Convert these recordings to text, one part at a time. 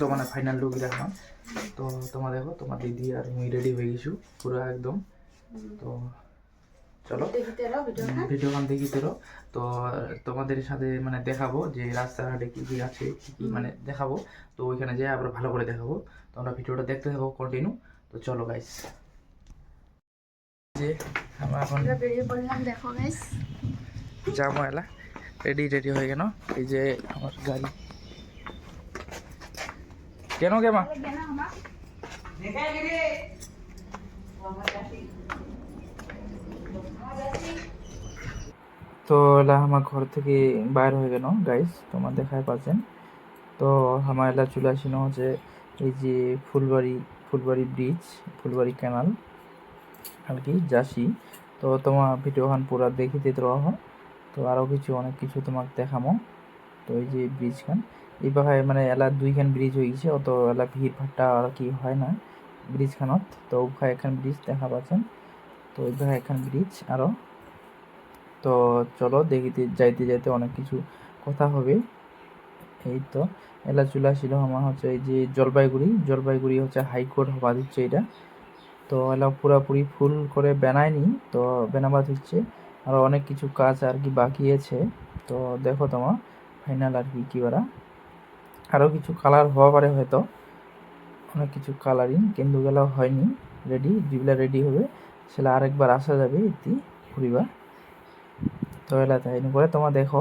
দোকানে final look দেখলাম। তো তোমার দেখো তোমার দিদি আর মুই রেডি হয়ে গেছু পুরো একদম। তো চলো ভিডিওখান দেখি তোর তো তোমাদের সাথে মানে দেখাবো যে রাস্তাঘাটে কি কি আছে কি কি মানে দেখাবো। তো ওইখানে যাই আবার ভালো করে দেখাবো। তোমরা ভিডিওটা দেখতে থাকো কন্টিনিউ তো চলো গাইস যে আমরা এখন বেরিয়ে পড়লাম দেখো গাইস যাব এলা। রেডি রেডি হয়ে গেল। এই যে আমার গাড়ি। কেন কে মা? তো এলা আমার ঘর থেকে বাইর হয়ে গেল গাইস তোমার দেখায় পাচ্ছেন। তো আমার এলা চলে আসিনো হচ্ছে এই যে ফুলবাড়ি ফুলবাড়ি ব্রিজ ফুলবাড়ি ক্যানাল আর কি যাসি তো তোমার ভিডিওখান পুরা দেখিতে দেওয়া তো আরও কিছু, অনেক কিছু তোমাকে দেখামো। তো এই যে ব্রিজখান এই বাহায় মানে এলা দুইখান ব্রিজ হয়ে গেছে, অত এলা ভিড় ভাট্টা আর কি হয় না ব্রিজখানত তো উভয় এখান ব্রিজ দেখা পাচ্ছেন। তো বাহায় এখান ব্রিজ আরও তো চলো দেখিতে, যাইতে যাইতে অনেক কিছু কথা হবে। এই তো, এলা চলে আসছিল আমার হচ্ছে এই যে জলপাইগুড়ি। জলপাইগুড়ি হচ্ছে হাইকোর্ট হওয়া দিচ্ছে এটা। তো এলা পুরাপুরি ফুল করে বেনায়নি, তো বেনাবাদ হচ্ছে। আরও অনেক কিছু কাজ আর কি বাকি আছে। তো দেখো তোমার ফাইনাল আর কি কি আরও কিছু কালার হওয়া পারে হয়তো। অনেক কিছু কালারিং কিন্তু গেলা হয়নি। রেডি যেগুলা রেডি হবে সেটা আরেকবার আসা যাবে ইতি ঘুরিবা তো এলা তাই করে তোমার দেখো।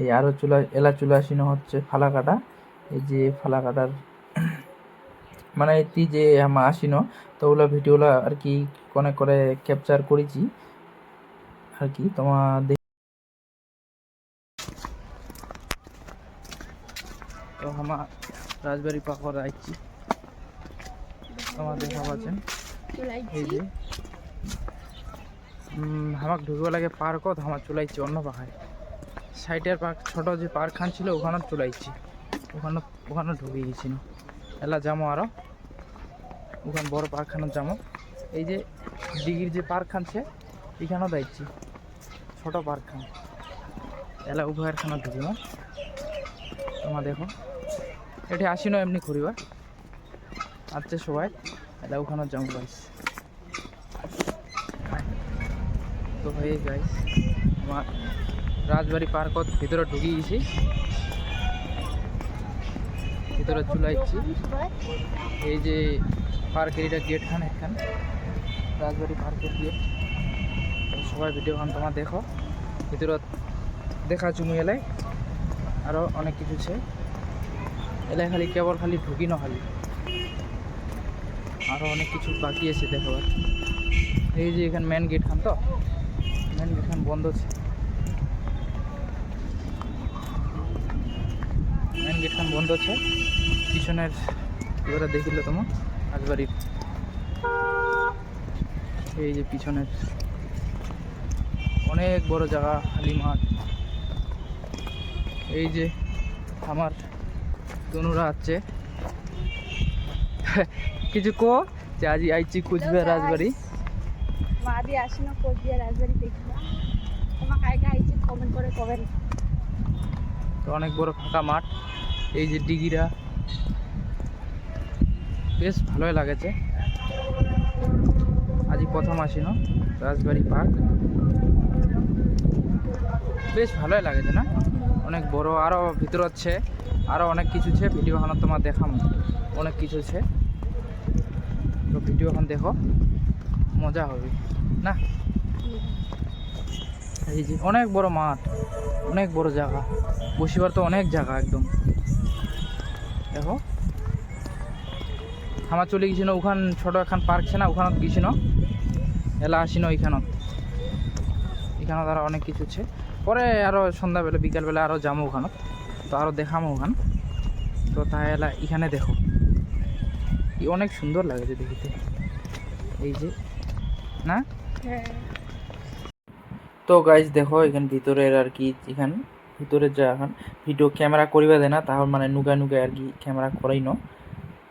এই আরও চুলা, এলা চুলা আসিনো হচ্ছে ফালা কাটা এই যে ফালা কাটার মানে এটি যে আমার আসিনো, তো ওগুলো ভিডিওগুলো আর কি কনে করে ক্যাপচার করেছি। আর কি তোমার তো আমার রাজবাড়ি পাকর আইছি। তোমার দেখা পাচ্ছেন এই যে। হামাক ঢুকবে লাগে পার্কত আমার চলাইছি অন্য পাখায়। সাইডের পার্ক, ছোট যে পার্ক খান ছিল ওখানে চলাইছি। ওখানে ওখানে ঢুকে গেছিল এলা যাব আরও। ওখানে বড় পার্কখানে যাব এই যে ডিগির যে পার্ক খানছে এখানেও যাইছি ছোট পার্ক খান এলা উভয়ের খানা ঢুকিব দেখো। এটি আসিনো এমনি করিবা আচ্ছা সবাই এলা ওখানে যাব গাইস তো হয়ে গাইস আমার রাজবাড়ি পার্কত ভিতরে ঢুকে গেছি ভিতরে চুলাইছি এই যে পার্কের এটা গেট খান, এখান। রাজবাড়ি পার্কের গেট সবাই ভিডিও খান, তোমার দেখো। ভিতরত দেখা চুমু এলাই। আরও অনেক কিছু আছে। এলাই খালি কেবল খালি ঢুকি ন খালি। আরও অনেক কিছু বাকি আছে দেখাবার এই যে এখানে মেন গেট খান তো? মেন গেট খান বন্ধ আছে। মেন গেট খান বন্ধ আছে। পিছনের এবারে দেখিল তোমার রাজবাড়ির এই যে পিছনের। অনেক বড় জায়গা খালি মাঠ এই যে আমার তনুরা আছে। কিছু কো? যে আজি আইছি কুচবিহার রাজবাড়ি। মা দিয়ে আসিনো কোচবিহার রাজবাড়ি দেখলাম তোমাকে আইকা আইছি কমেন্ট করে কবেন। তো অনেক বড় ফাঁকা মাঠ। এই যে ডিগিরা। বেশ ভালোই লাগেছে। আজি প্রথম আসিন রাজবাড়ি পার্ক। বেশ ভালোই লাগেছে না? অনেক বড় আরও ভিতর হচ্ছে আরও অনেক কিছু আছে ভিডিও এখন তোমার দেখাম। অনেক কিছু আছে। তো ভিডিও এখন দেখো, মজা হবে। না? এই যে অনেক বড় মাঠ, অনেক বড় জায়গা। বসিবার তো অনেক জায়গা একদম। দেখো। আমার চলে গেছিল ওখান, ছোট এখন পার্ক ছে না, ওখানত গেছিল এলা আসিন ওইখানত এখানত আরও অনেক কিছু আছে। পরে আরও সন্ধ্যাবেলা বিকালবেলা আরও যাব ওখানত তো আরও দেখামো ওখান। তো তাই এলা এখানে দেখো। অনেক সুন্দর লাগেছে দেখিতে। এই যে না? হ্যাঁ। তো গাইজ দেখো এখান ভিতরের আর কি এখান ভিতরের যা এখন ভিডিও ক্যামেরা করিবা দেয় না তাহলে মানে নুকায় নুকায় আর কি ক্যামেরা করাই ন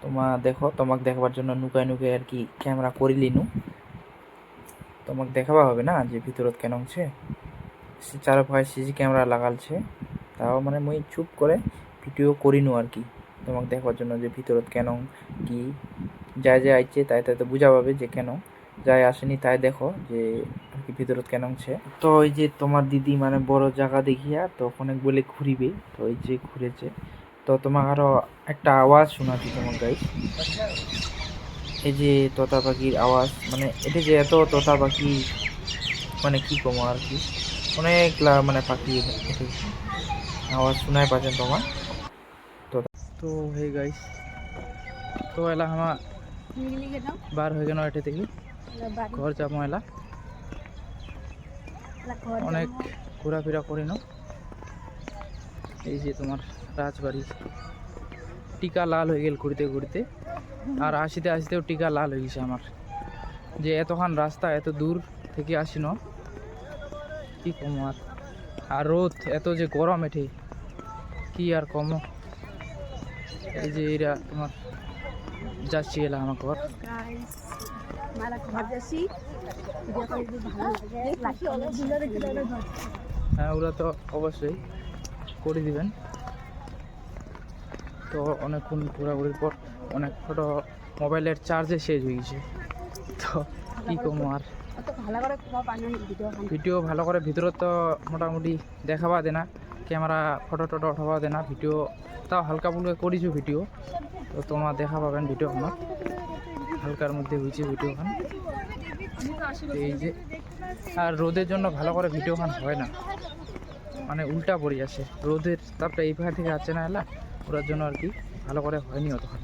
তোমা দেখো তোমাকে দেখাবার জন্য নুকায় নুকায় আর কি ক্যামেরা করিলি নু। তোমাকে দেখাবা হবে না যে ভিতরত কেন হচ্ছে চারপাশে সিসি ক্যামেরা লাগালছে। তাও মানে মুই চুপ করে ভিডিও করিনু আর কি। তোমাকে দেখার জন্য যে ভিতরত কেন, কি যায় যায় আইছে, তাই তাই তো বুঝা পাবে যে কেন। যাই আসেনি, তাই দেখো যে আর কি ভিতরত কেন ছে তো ওই যে তোমার দিদি মানে বড় জায়গা দেখিয়া তো অনেক বলে ঘুরিবে, তো এই যে ঘুরেছে। তো তোমার আরও একটা আওয়াজ শোনাচ্ছি তোমার গাই এই যে তোতা পাখির আওয়াজ মানে এটা যে এত তোতা পাখি মানে কি কমো আর কি। অনেক মানে পাখি আওয়াজ শোনায় পাচ্ছেন তোমার তো তো হে গাইস তো এলা আমার বার হয়ে গেল এটি থেকে ঘর যাব এলা। অনেক ঘোরাফেরা করি না। এই যে তোমার রাজবাড়ি। টিকা লাল হয়ে গেল ঘুরতে ঘুরতে। আর আসিতে আসিতেও টিকা লাল হয়ে গেছে আমার। যে এতক্ষণ রাস্তা, এত দূর থেকে আসি না কি কম আর? আর রোদ, এত যে গরম এঠে, কি আর কম? এই যে এরা তোমার যাচ্ছি এলা আমার ঘর। হ্যাঁ ওরা তো অবশ্যই করে দিবেন। তো অনেকক্ষণ ঘোরাঘুরির পর অনেক ফটো মোবাইলের চার্জে শেষ হয়ে গেছে। তো কী কমো আর? ভিডিও ভালো করে, ভিতরে তো মোটামুটি দেখাবা দে না ক্যামেরা ফটো টটো উঠাবা দে না ভিডিও তাও হালকা ফুলকা করেছ ভিডিও, তো তোমার দেখা পাবেন ভিডিও আমার হালকার মধ্যে হয়েছে ভিডিও খান এই যে, আর রোদের জন্য ভালো করে ভিডিও খান হয় না। মানে উল্টা পড়ে আসে রোদের তাপটা এই ভাগ থেকে আছে না এলা, ওরার জন্য আর কি ভালো করে হয়নি অতক্ষণ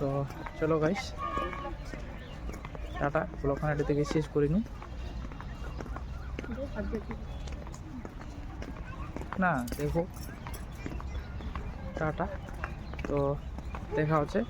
তো চলো গাইস টাটা ব্লকখানাটি থেকে শেষ করে নিই। না দেখো টাটা। তো দেখা হচ্ছে।